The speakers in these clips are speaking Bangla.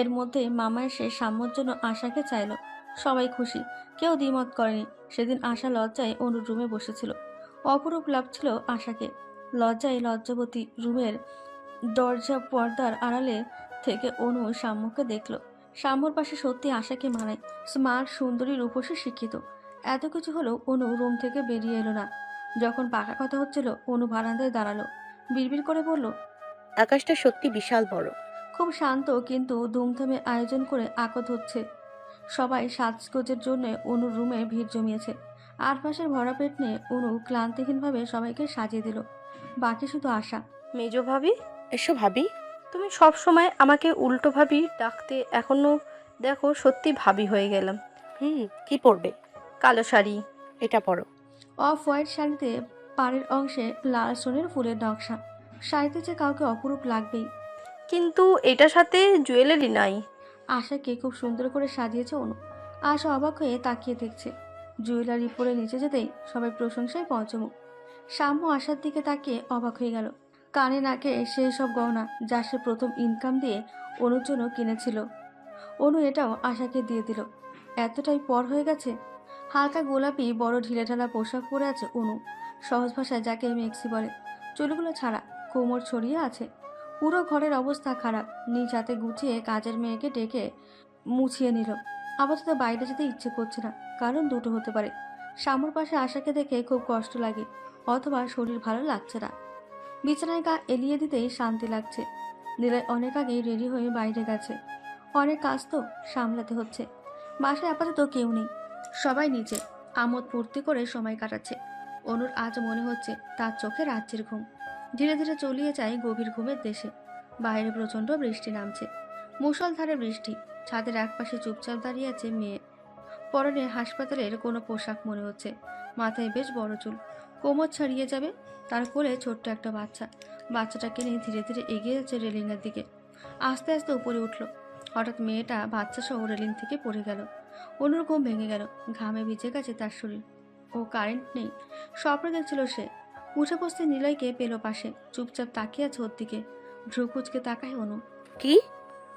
এর মধ্যে মামা এসে সাম্যর জন্য আশাকে চাইলো। সবাই খুশি। কেউ দ্বিমত করেনি। সেদিন আশা লজ্জায় অনুর রুমে বসেছিল। অপরূপ লাগছিল আশাকে। লজ্জায় লজ্জাবতী রুমের দরজা পর্দার আড়ালে থেকে অনু সাম্যকে দেখল। সাম্যর পাশে সত্যি আশাকে মানায়। স্মার্ট, সুন্দরী, রূপসী, শিক্ষিত। এত কিছু হলেও অনু রুম থেকে বেরিয়ে এলো না। যখন পাকা কথা হচ্ছিল, অনু বারান্দায় দাঁড়াল। বিড়বিড় করে বলল, আকাশটা সত্যি বিশাল বড়। খুব শান্ত কিন্তু ধুমধামে আয়োজন করে আকত হচ্ছে। সবাই সাজগোজের জন্য অনুর রুমে ভিড় জমিয়েছে। আর পাশের ভরা পেট নিয়ে অনু ক্লান্তিহীনভাবে সবাইকে সাজিয়ে দিল। বাকি শুধু আশা। মেজো ভাবি এসো ভাবি। তুমি সব সময় আমাকে উল্টো ভাবি ডাকতে এখনও দেখো সত্যি ভাবি হয়ে গেলাম। হুম কি পরবে? কালো শাড়ি এটা পরো। অফ হোয়াইট শাড়িতে পাড়ের অংশে লাল সোনের ফুলের নকশা। শাড়িতে যে কাউকে অপরূপ লাগবেই। কিন্তু এটার সাথে জুয়েলারি নাই। আশাকে খুব সুন্দর করে সাজিয়েছে অনু। আশা অবাক হয়ে তাকিয়ে দেখছে। জুয়েলারি পরে নিচে যেতেই সবাই প্রশংসায় পঞ্চমুখ। সাম্য আশার দিকে তাকিয়ে অবাক হয়ে গেল। কানে নাকে সেই সব গহনা যা সে প্রথম ইনকাম দিয়ে অনুর জন্য কিনেছিল। অনু এটাও আশাকে দিয়ে দিল। এতটাই পর হয়ে গেছে। হালকা গোলাপি বড় ঢিলেঢালা পোশাক পরে আছে অনু। সহজ ভাষায় যাকে মেক্সি বলে, চুলগুলো ছাড়া কোমর ছড়িয়ে আছে। পুরো ঘরের অবস্থা খারাপ। নিজ হাতে গুছিয়ে কাজের মেয়েকে ডেকে মুছিয়ে নিল। আপাতত বাইরে যেতে ইচ্ছে করছে না, কারণ দুটো হতে পারে। শামুর পাশে আশাকে দেখে খুব কষ্ট লাগে, অথবা শরীর ভালো লাগছে না। বিছানায় গা এলিয়ে দিতেই শান্তি লাগছে। নীলয় অনেক আগেই রেডি হয়ে বাইরে গেছে। অনেক কাজ তো সামলাতে হচ্ছে। বাসায় আপাতত কেউ নেই, সবাই নিচে। আমোদ ফুর্তি করে সময় কাটাচ্ছে। অনুর আজ মনে হচ্ছে তার চোখে রাজ্যের ঘুম। ধীরে ধীরে চলিয়ে যায় গভীর ঘুমের দেশে। বাইরে প্রচণ্ড বৃষ্টি নামছে। মুষলধারে বৃষ্টি, ছাদের একপাশে চুপচাপ দাঁড়িয়ে আছে মেয়ে। পরনে হাসপাতালের কোনো পোশাক মনে হচ্ছে। মাথায় বেশ বড় চুল। কোমর ছাড়িয়ে যাবে, তার কোলে ছোট্ট একটা বাচ্চা। বাচ্চাটাকে নিয়ে ধীরে ধীরে এগিয়ে যাচ্ছে রেলিংয়ের দিকে। আস্তে আস্তে উপরে উঠল। হঠাৎ মেয়েটা বাচ্চা সহ রেলিং থেকে পড়ে গেল। অনুর ভেঙে গেল। ঘামে ভিজে গেছে তার শরীর। ও কারেন্ট নেই। স্বপ্ন দেখছিল সে উঠে বসতে নিলয়কে পেল পাশে চুপচাপ তাকিয়ে আছে ওর দিকে। ভ্রু কুচকে তাকায় অনু। কি?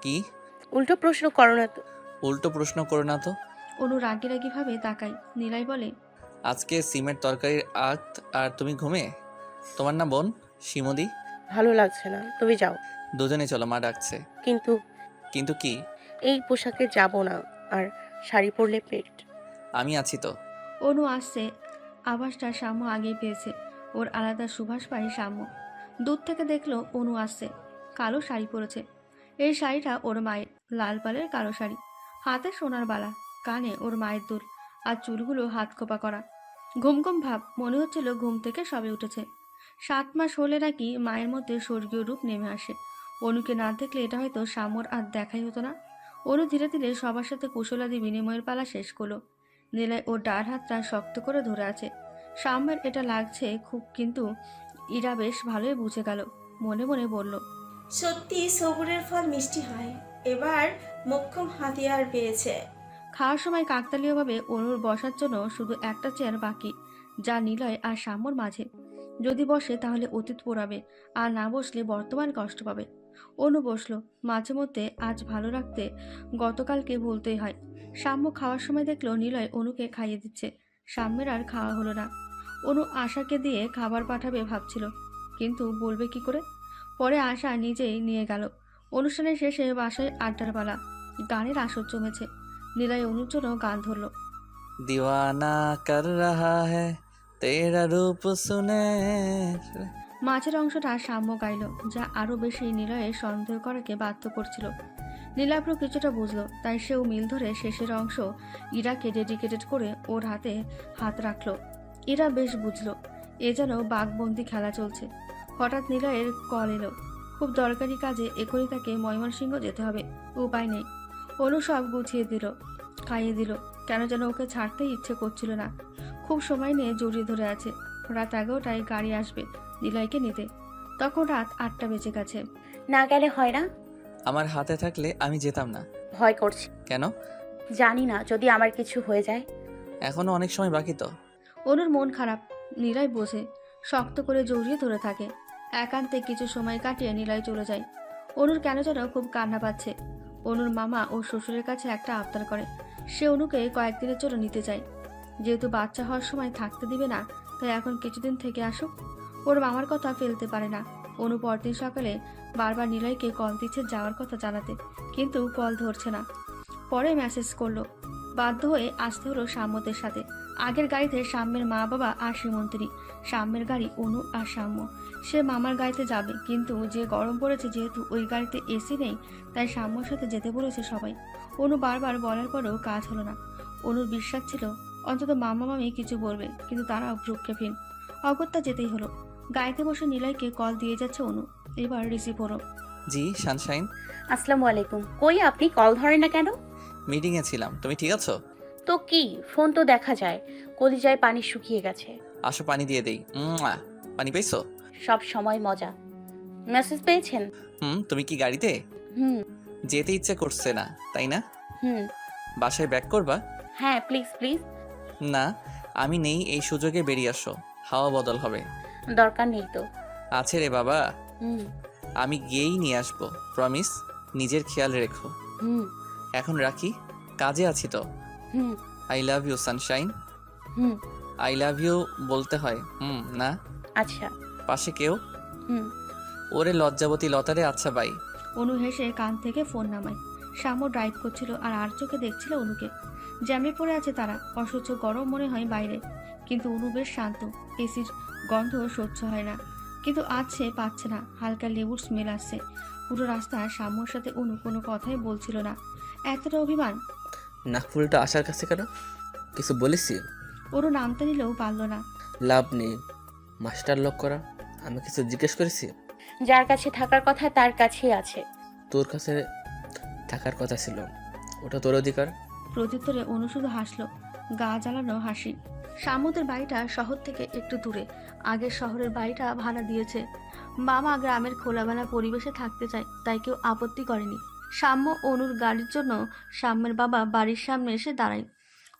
কি? উল্টো প্রশ্ন করো না তো। উল্টো প্রশ্ন করো না তো। অনু রাগি রাগি ভাবে তাকায়। নিলয় বলে আজকে সিমের তরকারির আত আর তুমি ঘুমে? তোমার না বোন শিমদি? ভালো লাগছে না তুমি যাও। দুজনে চলো মা ডাকছে। কিন্তু কিন্তু কি? এই পোশাকে যাব না আর শাড়ি পরলে পেট। আমি আছি তো। অনু আসছে আভাসটা সাম্য আগেই পেয়েছে। ওর আলাদা সুভাষ পায় সাম্য দূর থেকে দেখল অনু আসছে। কালো শাড়ি পরেছে। এই শাড়িটা ওর মায়ের, লাল পালের কালো শাড়ি। হাতে সোনার বালা, কানে ওর মায়ের দুল আর চুলগুলো হাত কোপা করা। ঘুম ঘুম ভাব, মনে হচ্ছিল ঘুম থেকে সবে উঠেছে। সাত মাস হলে নাকি মায়ের মধ্যে স্বর্গীয় রূপ নেমে আসে। অনুকে না দেখলে এটা হয়তো সামর আর দেখাই হতো না। অনু ধীরে ধীরে সবার সাথে কুশলাদি বিনিময়ের পালা শেষ করল। নীলয় ওর ডার হাতটা শক্ত করে ধরে আছে। সাম্যের এটা লাগছে খুব কিন্তু ইরা বেশ ভালোই বুঝে গেল। মনে মনে বলল সত্যি সবুরের ফল মিষ্টি হয়। এবার মোক্ষম হাতিয়ার পেয়েছে। খাওয়ার সময় কাকতালীয়ভাবে অনুর বসার জন্য শুধু একটা চেয়ার বাকি যা নিলয় আর সাম্যর মাঝে। যদি বসে তাহলে অতীত পোড়াবে আর না বসলে বর্তমান কষ্ট পাবে। অনু বসল মাঝে মধ্যে আজ ভালো রাখতে গতকালকে বলতেই হয়। সাম্য খাওয়ার সময় দেখল নিলয় অনুকে খাইয়ে দিচ্ছে। সাম্যের আর খাওয়া হলো না। অনু আশাকে দিয়ে খাবার পাঠাবে ভাবছিল। কিন্তু বলবে কি করে? পরে আশা নিজেই নিয়ে গেল। অনুষ্ঠানের শেষে বাসায় আড্ডার পালা। গানের আসর জমেছে। নীলাই অনুর জন্য গান ধরলো। দিওয়ানা কর রাহা হ্যায় তেরা রূপ সুনে। মাঝের অংশটা সাম্য গাইল যা আরও বেশি নিলয়ের সন্দেহ করাকে বাধ্য করছিল। নীলাভ্র কিছুটা বুঝলো তাই সেও মিল ধরে শেষের অংশ ইরাকে ডেডিকেটেড করে ওর হাতে হাত রাখল। ইরা বেশ বুঝলো। এ যেন বাঘবন্দি খেলা চলছে। হঠাৎ নিলয়ের কল এলো। খুব দরকারি কাজে এখনই তাকে ময়মনসিংহ যেতে হবে। উপায় নেই। অনু সব গুছিয়ে দিল খাইয়ে দিল। কেন যেন ওকে ছাড়তেই ইচ্ছে করছিল না। খুব সময় নিয়ে জড়িয়ে ধরে আছে। রাত এগারোটায় গাড়ি আসবে নিলয়কে নিতে। তখন রাত আটটা বেজে গেছে। না গেলে হয় না? আমার হাতে থাকলে আমি যেতাম না। ভয় করছি। কেন? জানি না যদি আমার কিছু হয়ে যায়। এখনও অনেক সময় বাকি তো। অনুর মন খারাপ। নিলয় বোঝে, শক্ত করে জড়িয়ে ধরে থাকে। একান্তে কিছু সময় কাটিয়ে নিলয় চলে যায়। অনুর কেন যেন খুব কান্না পাচ্ছে। অনুর মামা ও শ্বশুরের কাছে একটা আবদার করে। সে অনুকে কয়েকদিনের জন্য নিতে চায়। যেহেতু বাচ্চা হওয়ার সময় থাকতে দিবে না, তাই এখন কিছুদিন থেকে আসুক। ওর মামার কথা ফেলতে পারে না। অনু পরদিন সকালে বারবার নিলয়কে কল দিচ্ছে যাওয়ার কথা জানাতে, কিন্তু কল ধরছে না। পরে মেসেজ করল। বাধ্য হয়ে আসতে হলো সাম্যদের সাথে। আগের গাড়িতে সাম্যের মা বাবা আর শ্রীমন্ত্রী সাম্যের গাড়ি অনু আর সাম্য সে মামার গাড়িতে যাবে কিন্তু যে গরম পড়েছে যেহেতু ওই গাড়িতে এসি নেই তাই সাম্যর সাথে যেতে বলেছে সবাই। অনু বারবার বলার পরেও কাজ হলো না। অনুর বিশ্বাস ছিল অন্তত মামা মামি কিছু বলবে কিন্তু তারাও ভ্রুক্ষেপহীন অগত্যা যেতেই হলো। গাড়িতে বসে নিলয়কে কল দিয়ে যাচ্ছে অনু। এবার রিসিভ হলো। জি সানশাইন। আসসালামু আলাইকুম। কই আপনি? কল ধরেন না কেন? মিটিংয়ে ছিলাম। তুমি ঠিক আছো? তো কি? ফোন তো দেখা যায়। কলিজায় পানি শুকিয়ে গেছে। আসো পানি দিয়ে দেই। পানি পেয়েছ? সব সময় মজা। মেসেজ পেয়েছেন? হুম তুমি কি গাড়িতে? হুম। যেতে ইচ্ছে করছে না তাই না? হুম। বাসায় ব্যাক করবা? হ্যাঁ প্লিজ প্লিজ। না আমি নেই এই সুযোগে বেরিয়ে আসো। হাওয়া বদল হবে। দরকার নেই তো। আছে রে বাবা। হুম। আমি গিয়েই নিয়ে আসব প্রমিস। নিজের খেয়াল রেখো। হুম। এখন রাখি। কাজে আছি তো। হুম। I love you sunshine hmm. I love you বলতে হয় হুম না? আচ্ছা। পাশে কেউ? হুম। ওরে লজ্জাবতী লতারে আচ্ছা বাই অনু হেসে কান থেকে ফোন নামায়। শ্যামও ড্রাইভ করছিল আর আর চোখে দেখছিল অনুকে। জ্যামে পড়ে আছে তারা অসহ্য গরম মনে হয় বাইরে। কিন্তু অনু বেশ শান্ত এসির গন্ধ সহ্য হয় না। কিন্তু আজ সে পাচ্ছে না হালকা লেবুর স্মেল আসছে। পুরো রাস্তায় শ্যামর সাথে অনু কোনো কথাই বলছিল না। এতটা অভিমান নাকফুলটা আসার কাছে কেন? কিছু বলেছি? ওরও নামতে নিলেও পারল না। লাভ নেই। মাস্টার লক করা। আমি কিছু জিজ্ঞেস করেছি? যার কাছে থাকার কথা তার কাছেই আছে। তোর কাছে থাকার কথা ছিল। ওটা তোর অধিকার? প্রত্যুত্তরে অনু শুধু হাসলো। গা জ্বালানো হাসি। সামুদের বাড়িটা শহর থেকে একটু দূরে। আগের শহরের বাড়িটা ভাড়া দিয়েছে। মামা গ্রামের খোলামেলা পরিবেশে থাকতে চায় তাই কেউ আপত্তি করেনি। সাম্য অনুর গাড়ির জন্য সাম্যের বাবা বাড়ির সামনে এসে দাঁড়ায়।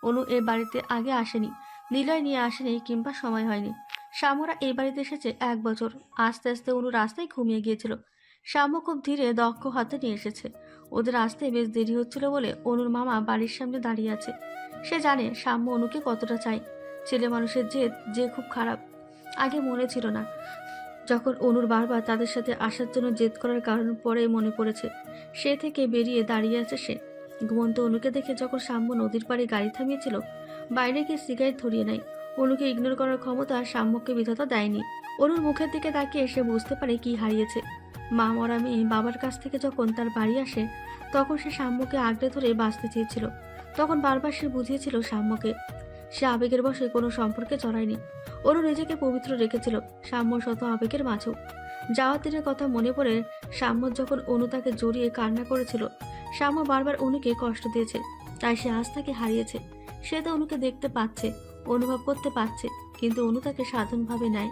অনু এ বাড়িতে আগে আসেনি, নিলয় নিয়ে আসেনি কিংবা সময় হয়নি। শ্যামরা এই বাড়িতে এসেছে এক বছর। আস্তে আস্তে অনু রাস্তায় ঘুমিয়ে গিয়েছিল। শ্যাম্য খুব ধীরে দক্ষ হাতে নিয়ে এসেছে। ওদের আসতে বেশ দেরি হচ্ছিল বলে অনুর মামা বাড়ির সামনে দাঁড়িয়ে আছে। সে জানে সাম্য অনুকে কতটা চাই ছেলে মানুষের জেদ যে খুব খারাপ। আগে মনে ছিল না। যখন অনুর বারবার তাদের সাথে আসার জন্য জেদ করার কারণ পরে মনে পড়েছে, সে থেকে বেরিয়ে দাঁড়িয়ে আছে সে। ঘুমন্ত অনুকে দেখে যখন সাম্য নদীর পাড়ে গাড়ি থামিয়েছিল, বাইরে গিয়ে সিগারেট ধরিয়ে নেয়। অনুকে ইগনোর করার ক্ষমতা সাম্যকে বিধাতা দেয়নি। অনুর মুখের দিকে তাকিয়ে সে বুঝতে পারে কি হারিয়েছে। মা মরা মেয়ে বাবার কাছ থেকে যখন তার বাড়ি আসে, তখন সে সাম্যকে আগড়ে ধরে বাঁচতে চেয়েছিল। তখন বারবার সে বুঝিয়েছিল সাম্যকে সে আবেগের বসে কোনো সম্পর্কে চড়ায়নি। ওরও নিজেকে পবিত্র রেখেছিল সাম্য শত আবেগের মাঝেও। যাওয়ার দিনের কথা মনে পড়ে সাম্য যখন অনু তাকে জড়িয়ে কান্না করেছিল সাম্য বারবার অনুকে কষ্ট দিয়েছে তাই সে আজ তাকে হারিয়েছে। সে তো অনুকে দেখতে পাচ্ছে অনুভব করতে পারছে কিন্তু অনু তাকে সাধারণভাবে নেয়।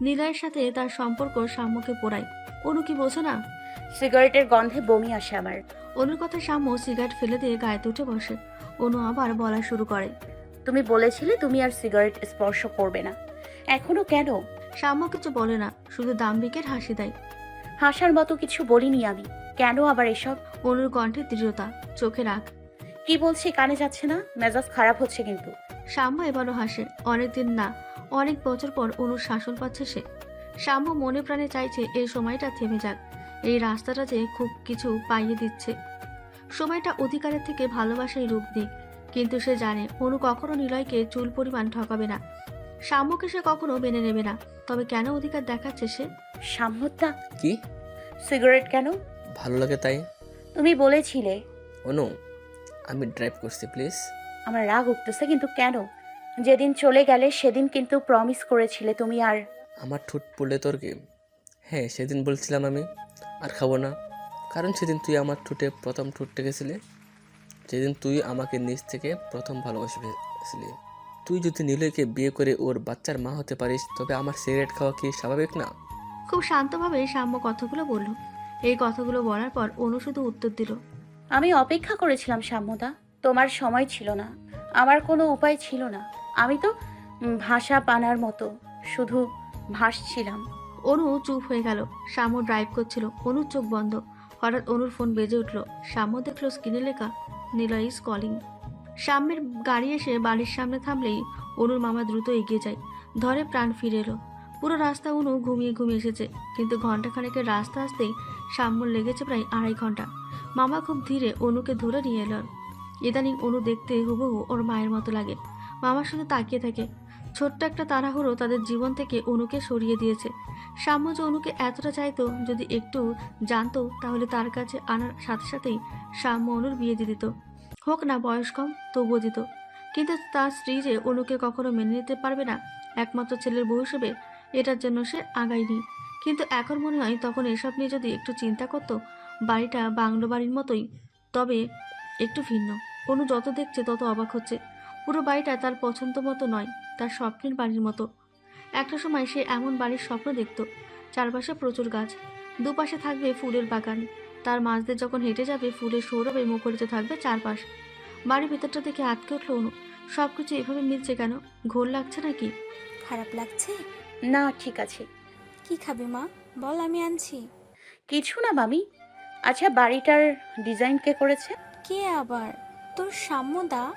নীলায়ের সাথে তার সম্পর্ক সাম্যকে পোড়ায়। অনু কি বোঝে না? সিগারেটের গন্ধে বমি আসে আমার। অনুর কথা সাম্য সিগারেট ফেলে দিয়ে গায়ে উঠে বসে। অনু আবার বলা শুরু করে। তুমি বলেছিলে তুমি আর সিগারেট স্পর্শ করবে না। এখনও কেন? সাম্য কিছু বলে না শুধু দাম্বিকের হাসি দেয়। হাসার মতো কিছু বলিনি আমি। কেন আবার এসব? অনুর কণ্ঠে দৃঢ়তা চোখে রাখ কি বলছি কানে যাচ্ছে না? মেজাজ খারাপ হচ্ছে কিন্তু। সাম্য এবারও হাসে অনেকদিন না অনেক বছর পর অনুর শাসন পাচ্ছে সে। সাম্য মনে প্রাণে চাইছে এই সময়টা থেমে যাক এই রাস্তাটা যে খুব কিছু পাইয়ে দিচ্ছে। সময়টা অধিকারের থেকে ভালোবাসায় রূপ দিক কিন্তু সে জানে অনু কখনো নিলয়কে চুল পরিমাণ ঠকাবে না। সাম্যকে সে কখনো মেনে নেবে না। তবে কেন অধিকার দেখাচ্ছে সে? সাম্যতা? কি? সিগারেট কেন? ভালো লাগে তাই। তুমি বলেছিলে। অনু আমি ড্রাইভ করছি প্লিজ। আমার রাগ উঠতেছে কিন্তু কেন? যেদিন চলে গেলে সেদিন কিন্তু প্রমিস করেছিলে তুমি আর আমার ঠোঁট পড়লে তোর কি? হ্যাঁ সেদিন বলছিলাম আমি আর খাব না। কারণ সেদিন তুই আমার ঠোঁটে প্রথম ঠোঁট টেকেছিলি। যেদিন তুই আমাকে নিজ থেকে প্রথম ভালোবাসে ফেলেছিলি তুই যদি নীলয়কে বিয়ে করে ওর বাচ্চার মা হতে পারিস তবে আমার সিগারেট খাওয়া কি স্বাভাবিক না? খুব শান্তভাবে সাম্য কথাগুলো বলল। এই কথাগুলো বলার পর অনু শুধু উত্তর দিল আমি অপেক্ষা করেছিলাম সাম্যদা তোমার সময় ছিল না আমার কোনো উপায় ছিল না। আমি তো ভাষা পানার মতো শুধু ভাসছিলাম। অনু চুপ হয়ে গেল শ্যামু ড্রাইভ করছিল অনুর চোখ বন্ধ। হঠাৎ অনুর ফোন বেজে উঠল সাম্য দেখল স্ক্রিনে লেখা নিলয় ইজ কলিং সামনের গাড়ি এসে বাড়ির সামনে থামলেই অনুর মামা দ্রুত এগিয়ে যায়। ধরে প্রাণ ফিরে এলো। পুরো রাস্তা অনু ঘুমিয়ে ঘুমিয়ে এসেছে, কিন্তু ঘন্টাখানেকের রাস্তা আসতেই সাম্যর লেগেছে প্রায় আড়াই ঘণ্টা মামা খুব ধীরে অনুকে ধরে নিয়ে এলো। ইদানিং অনু দেখতে হুবহু ওর মায়ের মতো লাগে। মামার শুধু তাকিয়ে থাকে। ছোট্ট একটা তাড়াহুড়ো তাদের জীবন থেকে অনুকে সরিয়ে দিয়েছে। সাম্য যে অনুকে এতটা চাইতো, যদি একটু জানতো, তাহলে তার কাছে আনার সাথে সাথেই সাম্য অনুর বিয়ে দিয়ে দিত। হোক না, বয়স কম, তবুও দিত। কিন্তু তার স্ত্রী যে অনুকে কখনো মেনে নিতে পারবে না, একমাত্র ছেলের বউ হিসেবে, এটার জন্য সে আগায়নি। কিন্তু এখন মনে হয় তখন এসব নিয়ে যদি একটু চিন্তা করতো, বাড়িটা বাংলো বাড়ির মতোই, তবে একটু ভিন্ন। অনু যত দেখছে তত অবাক হচ্ছে। পুরো বাড়িটা তার পছন্দ মতো নয়। তার স্বপ্নের বাড়ির মতো। একটা সময় সে এমন বাড়ির স্বপ্ন দেখত চারপাশে প্রচুর গাছ দুপাশে থাকবে ফুলের বাগান তার মাঝ দিয়ে যখন হেঁটে যাবে ফুলের সৌরভে মুখরিত থাকবে চারপাশ। বাড়ির ভেতরটা দেখে আটকে উঠল অনু সব কিছু এভাবে মিলছে কেন? ঘোর লাগছে নাকি? খারাপ লাগছে? না ঠিক আছে। কি খাবে মা? বল আমি আনছি। কিছু না মামি। আচ্ছা বাড়িটার ডিজাইন কে করেছে? কে আবার? তোর সাম্যদা?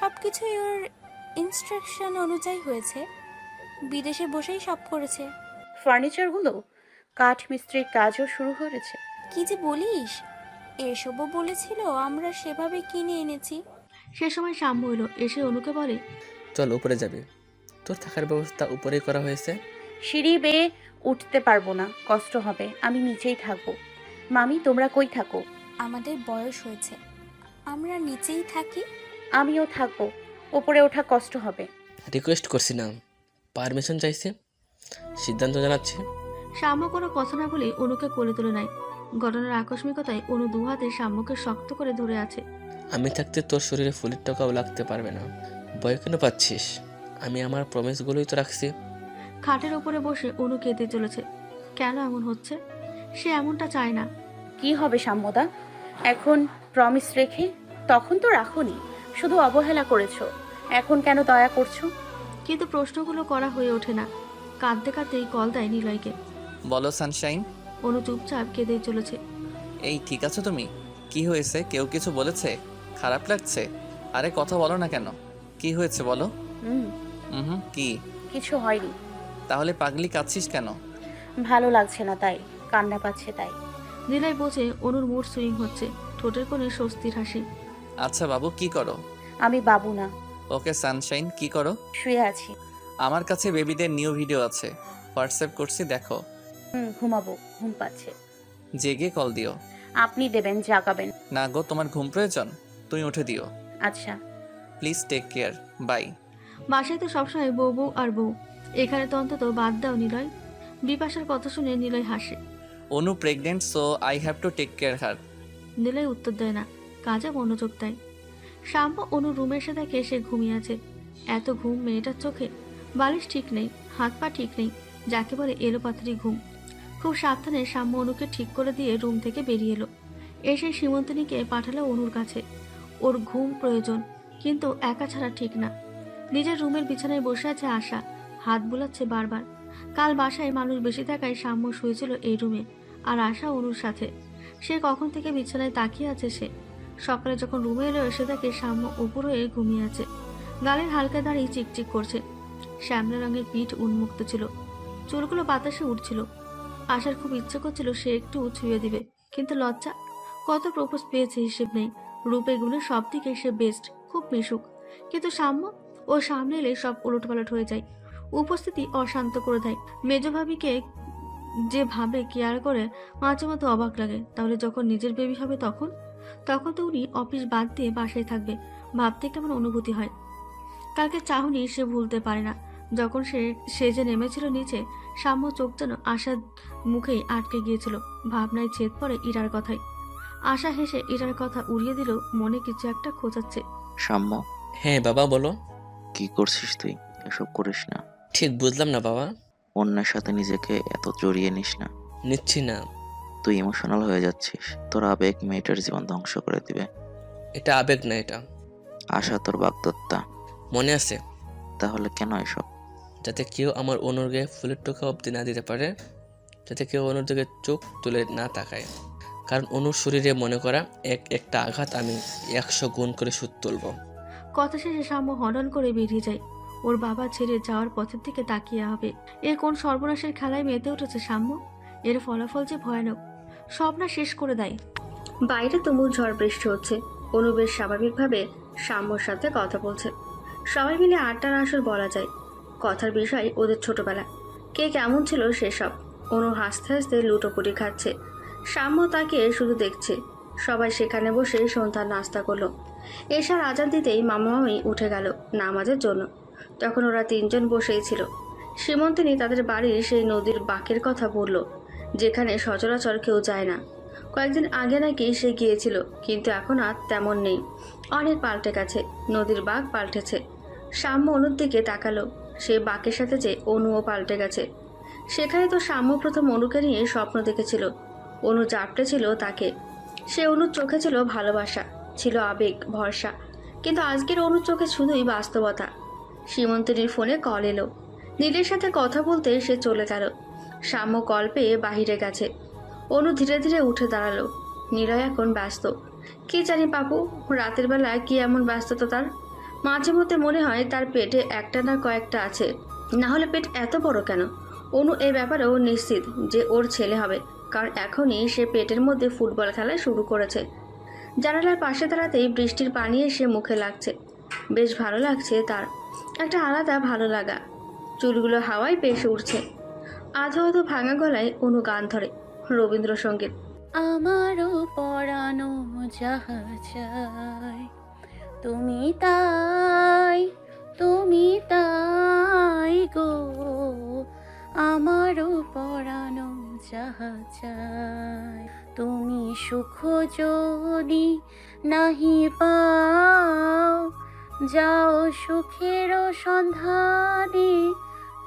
সব কিছুই ওর ইনস্ট্রাকশন অনুযায়ী হয়েছে। বিদেশে বসেই সব করেছে। ফার্নিচারগুলো কাঠ মিস্ত্রির কাজও শুরু হয়েছে কি যে বলিস? এসবও বলেছিল আমরা সেভাবে কিনে এনেছি। সে সময় সাম্য এলো এসে অনুকে বলে চল উপরে যাবে। তোর থাকার ব্যবস্থা উপরেই করা হয়েছে। সিঁড়ি বেয়ে উঠতে পারব না কষ্ট হবে আমি নিচেই থাকব। মামি তোমরা কই থাকো? আমাদের বয়স হয়েছে আমরা নিচেই থাকি? আমিও থাকব। ওপরে ওঠা কষ্ট হবে। রিকোয়েস্ট করছি না। পারমিশন চাইছে? সিদ্ধান্ত জানাচ্ছি। সাম্য কোনো কথা না বলে অনুকে কোলে তুলে নেয়। ঘটনার আকস্মিকতায় অনু দু হাতে সাম্যকে শক্ত করে ধরে আছে। আমি থাকতে তোর শরীরে ফুলের টাকাও লাগতে পারবে না। ভয় কেন পাচ্ছিস? আমি আমার প্রমিসগুলোই তো রাখছি। খাটের উপরে বসে অনু কেঁদে চলেছে। কেন এমন হচ্ছে? সে এমনটা চায় না। কি হবে সাম্যদা এখন প্রমিস রেখে তখন তো রাখোনি। শুধু অবহেলা করেছ। এখন কেন দয়া করছ? কিন্তু প্রশ্নগুলো করা হয়ে ওঠে না। কাঁদতে কাঁদতেই কল দেয় নিলয়কে। বলো সানশাইন। অনু চুপচাপ কেঁদেই চলেছে। এই ঠিক আছো তুমি? কি হয়েছে? কেউ কিছু বলেছে? খারাপ লাগছে? আরে কথা বলো না কেন? কি হয়েছে বলো? হুম হুম কি? কিছু হয়নি। তাহলে পাগলি কাঁদছিস কেন? ভালো লাগছে না তাই কান্না পাচ্ছে তাই। নিলয় বোঝে অনুর মুড সুইং হচ্ছে। ঠোঁটের কোণে স্বস্তির হাসি। আচ্ছা বাবু কি করো? আমি বাবু না। ওকে সানশাইন কি করো? শুয়ে আছি। আমার কাছে বেবিদের নিউ ভিডিও আছে। হোয়াটসঅ্যাপ করছি দেখো। হুম ঘুমাবো ঘুম পাচ্ছে। জেগে কল দিও। আপনি দেবেন জাগাবেন। না গো তোমার ঘুম প্রয়োজন তুমি উঠে দিও। আচ্ছা। Please take care bye. বাসায় তো সবসময় বউ বউ আর বউ। এখানে তো অন্তত বাদ দাও নিলয়। বিপাশার কথা শুনে নিলয় হাসে। Anu pregnant so I have to take care her Niloy উত্তর দেয় না। কাজে মনোযোগ দেয়। সাম্য অনু রুমে এসে দেখে সে ঘুমিয়ে আছে। এত ঘুম মেয়েটার চোখে? বালিশ ঠিক নেই, হাত পা ঠিক নেই, যাকে বলে এলো পাথারি ঘুম। খুব সাবধানে সাম্য অনুকে ঠিক করে দিয়ে রুম থেকে বেরিয়ে এলো। এসে সীমন্তিনীকে পাঠালো অনুর কাছে। ওর ঘুম প্রয়োজন, কিন্তু একা ছাড়া ঠিক না। নিজের রুমের বিছানায় বসে আছে আশা, হাত বুলাচ্ছে বারবার। কাল বাসায় মানুষ বেশি থাকায় সাম্য শুয়েছিল এই রুমে, আর আশা অনুর সাথে। সে কখন থেকে বিছানায় তাকিয়ে আছে সে? সকালে যখন রুমে এলো, এসে দেখে সাম্য উপর হয়ে ঘুমিয়ে আছে। গালের হালকা দাঁড়িয়ে চিকচিক করছে। শ্যামলা রঙের পিঠ উন্মুক্ত ছিল। চুলগুলো বাতাসে উঠছিল আশার খুব ইচ্ছে করছিল সে একটু ছুঁয়ে দিবে, কিন্তু লজ্জা? কত প্রপোজ পেয়েছে হিসেব নেই। রূপে সব দিকে সে বেস্ট, খুব মিশুক। কিন্তু সাম্য ও সামনে এলে সব উলটপালট হয়ে যায়। উপস্থিতি অশান্ত করে দেয়। মেজভাবিকে যে ভাবে কেয়ার করে মাঝে মধ্যে অবাক লাগে। তাহলে যখন নিজের বেবি হবে তখন? তখন তো উনি অফিস বাদ দিয়ে বাসায় থাকবে। ভাবতে কেমন অনুভূতি হয়। কালকে চাহনি সে ভুলতে পারে না। যখন সে সে যে নেমেছিল নিচে সাম্য চোখ যেন আশার মুখেই আটকে গিয়েছিল। ভাবনায় ছেদ পড়ে ইরার কথায়। আশা হেসে ইরার কথা উড়িয়ে দিল মনে কিছু একটা খোঁচাচ্ছে। সাম্য। হ্যাঁ বাবা বলো। কি করছিস তুই? এসব করিস না। ঠিক বুঝলাম না বাবা। অন্যের সাথে নিজেকে এত জড়িয়ে নিস না। নিচ্ছি না। তুই ইমোশনাল হয়ে যাচ্ছিস। তোর আবেগ মেয়েটার জীবন ধ্বংস করে দিবে। এটা আবেগ না এটা। আশা তোর বাগদত্তা মনে আছে? তাহলে কেন এসব? যাতে কেউ আমার অনুর্গে ফুলের টোকা অবধি না দিতে পারে যাতে কেউ অনুর দিকে চোখ তুলে না তাকায়। কারণ অনুর শরীরে মনে করা এক একটা আঘাত আমি একশো গুণ করে সুদ তুলব। কথা শেষে সাম্য হনন করে বেরিয়ে যায়। ওর বাবা ছেড়ে যাওয়ার পথের দিকে তাকিয়ে হবে। এর কোন সর্বনাশের খেলায় মেতে উঠেছে সাম্য? এর ফলাফল যে ভয়ানক। সব না শেষ করে দেয়। বাইরে তুমুল ঝড় বৃষ্টি হচ্ছে। অনু বেশ স্বাভাবিকভাবে সাম্যর সাথে কথা বলছে। সবাই মিলে আড্ডার আসর বলা যায়। কথার বিষয় ওদের ছোটবেলা। কে কেমন ছিল সেসব? অনু হাসতে হাসতে লুটোপুটি খাচ্ছে। সাম্য তাকে শুধু দেখছে। সবাই সেখানে বসে সন্ধ্যার নাস্তা করল। এসার আজান দিতেই মামা মামি উঠে গেল নামাজের জন্য। তখন ওরা তিনজন বসেই ছিল। সীমন্তিনী তাদের বাড়ির সেই নদীর বাঁকের কথা বলল। যেখানে সচরাচর কেউ যায় না। কয়েকদিন আগে নাকি সে গিয়েছিল, কিন্তু এখন আর তেমন নেই। অনেক পাল্টে গেছে, নদীর বাঘ পাল্টেছে। সাম্য অনুর দিকে তাকালো, সে বাঘের সাথে যে অনুও পাল্টে গেছে। সেখানে তো সাম্য প্রথম অনুকে নিয়ে স্বপ্ন দেখেছিল। অনু জাপটে ছিল তাকে। সে অনুর চোখে ছিল ভালোবাসা, ছিল আবেগ, ভরসা। কিন্তু আজকের অনুর চোখে শুধুই বাস্তবতা। সীমন্তিনীর ফোনে কল এলো। নীলের সাথে কথা বলতে সে চলে গেল। সাম্য কল পেয়ে বাহিরে গেছে। অনু ধীরে ধীরে উঠে দাঁড়াল। নীলয় এখন ব্যস্ত। কি জানি পাপু রাতের বেলা কি এমন ব্যস্ততা তার? মাঝে মধ্যে মনে হয় তার পেটে একটা না কয়েকটা আছে। না হলে পেট এত বড় কেন? অনু এ ব্যাপারেও নিশ্চিত যে ওর ছেলে হবে, কারণ এখনই সে পেটের মধ্যে ফুটবল খেলা শুরু করেছে। জানালার পাশে দাঁড়াতেই বৃষ্টির পানি এসে মুখে লাগছে। বেশ ভালো লাগছে তার। একটা আলাদা ভালো লাগা। চুলগুলো হাওয়ায় বেশ উঠছে। আধো আধো ভাঙা গলায় অনু গান ধরে রবীন্দ্রসঙ্গীত। আমারও পরানো যাহা তুমি তাই তুমি তাই গো। আমারও পরানো যাহা তুমি সুখ যদি নাহি পাও, যাও সুখের সন্ধানে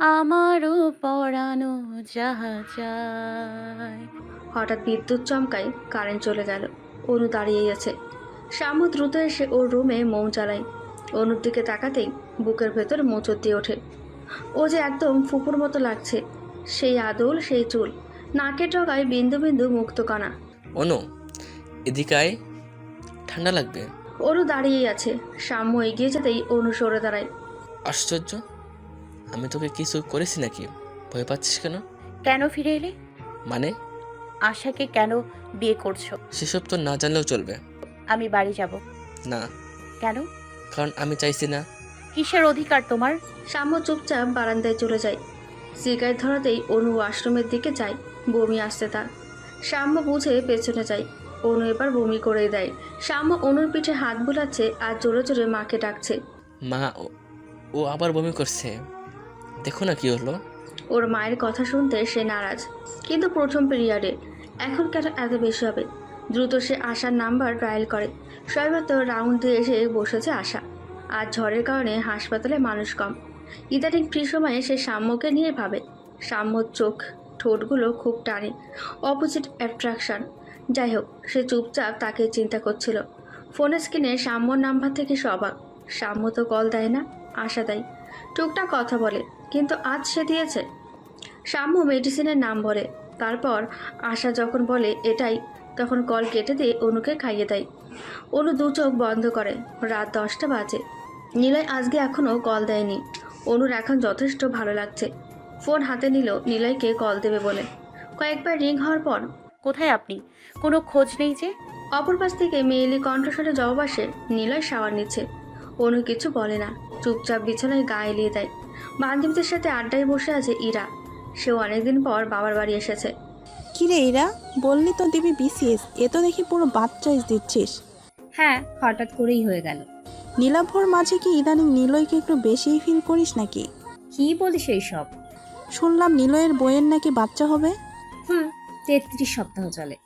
আমারও পড়ানো যাহা যায় হঠাৎ বিদ্যুৎ চমকায় কারেন্ট চলে গেল। অনু দাঁড়িয়ে আছে। শ্যামু দ্রুত এসে ওর রুমে মোম চালায় অনুর দিকে তাকাতেই বুকের ভেতর মোচর দিয়ে ওঠে। ও যে একদম ফুপুর মতো লাগছে। সেই আদল সেই চুল। নাকে ডগায় বিন্দু বিন্দু মুক্ত কণা অনু এদিকে আয়। ঠান্ডা লাগবে। অনু দাঁড়িয়েই আছে। সাম্য এগিয়ে যেতেই অনু সরে দাঁড়ায়। আশ্চর্য। আমি তোকে কিছু করেছি নাকি? ভয় পাচ্ছিস কেন? কেন ফিরে এলে? মানে? আশাকে কেন বিয়ে করছ? সেসব তো না জানলেও চলবে। আমি বাড়ি যাব। না। কেন? কারণ আমি চাইছি না। কিসের অধিকার তোমার? সাম্য চুপচাপ বারান্দায় চলে যায়। সিগারেট ধরাতেই অনু আশ্রমের দিকে যায় বমি আসছে তার। সাম্য বুঝে পেছনে যায় অনু এবার বমি করে দেয়। সাম্য অনুর পিঠে হাত বোলাচ্ছে আর জোরে জোরে মাকে ডাকছে। মা ও- ও আবার বমি করছে। দেখো না কি হলো। ওর মায়ের কথা শুনতে সে নারাজ, কিন্তু প্রথম পিরিয়ডে। এখন কেন এত বেশি হবে? দ্রুত সে আশার নাম্বার ডায়াল করে। সবেমাত্র রাউন্ড দিয়ে এসে বসেছে আশা। আর ঝড়ের কারণে হাসপাতালে মানুষ কম। ইদানিং ফ্রি সময়ে সে সাম্যকে নিয়ে ভাবে। সাম্যর চোখ, ঠোঁটগুলো খুব টানে। Opposite attraction. যাই হোক, সে চুপচাপ তাকে চিন্তা করছিল। ফোনের স্ক্রিনে সাম্যর নাম্বার থেকে সবাক। সাম্য তো কল দেয় না, আশা দেয়। টুকটাক কথা বলে। কিন্তু আজ সে দিয়েছে। সাম্য মেডিসিনের নাম বলে। তারপর আশা যখন বলে এটাই তখন কল কেটে দিয়ে অনুকে খাইয়ে দেয়। অনু দু চোখ বন্ধ করে। রাত দশটা বাজে। নিলয় আজকে এখনও কল দেয়নি। অনুর এখন যথেষ্ট ভালো লাগছে। ফোন হাতে নিল নিলয়কে কল দেবে বলে। কয়েকবার রিং হওয়ার পর কোথায় আপনি? কোনো খোঁজ নেই যে? অপর পাশ থেকে মেয়েলি কণ্ঠস্বরে জবাব আসে নিলয় শাওয়ার নিচ্ছে অনু কিছু বলে না। চুপচাপ বিছানায় গা এলিয়ে দেয়। বান্ধবীদের সাথে আড্ডায় বসে আছে ইরা। সেও অনেকদিন পর বাবার বাড়ি এসেছে। কিরে এরা বললি তো দিবি বিসিএস এ তো দেখি পুরো বাচ্চাইজ দিচ্ছিস। হ্যাঁ হঠাৎ করেই হয়ে গেল। নীলাভর মাঝে কি ইদানিং নিলয়কে একটু বেশিই ফিল করিস নাকি? কি বলিস এই সব শুনলাম নিলয়ের বইয়ের নাকি বাচ্চা হবে? হুম তেত্রিশ সপ্তাহ চলে।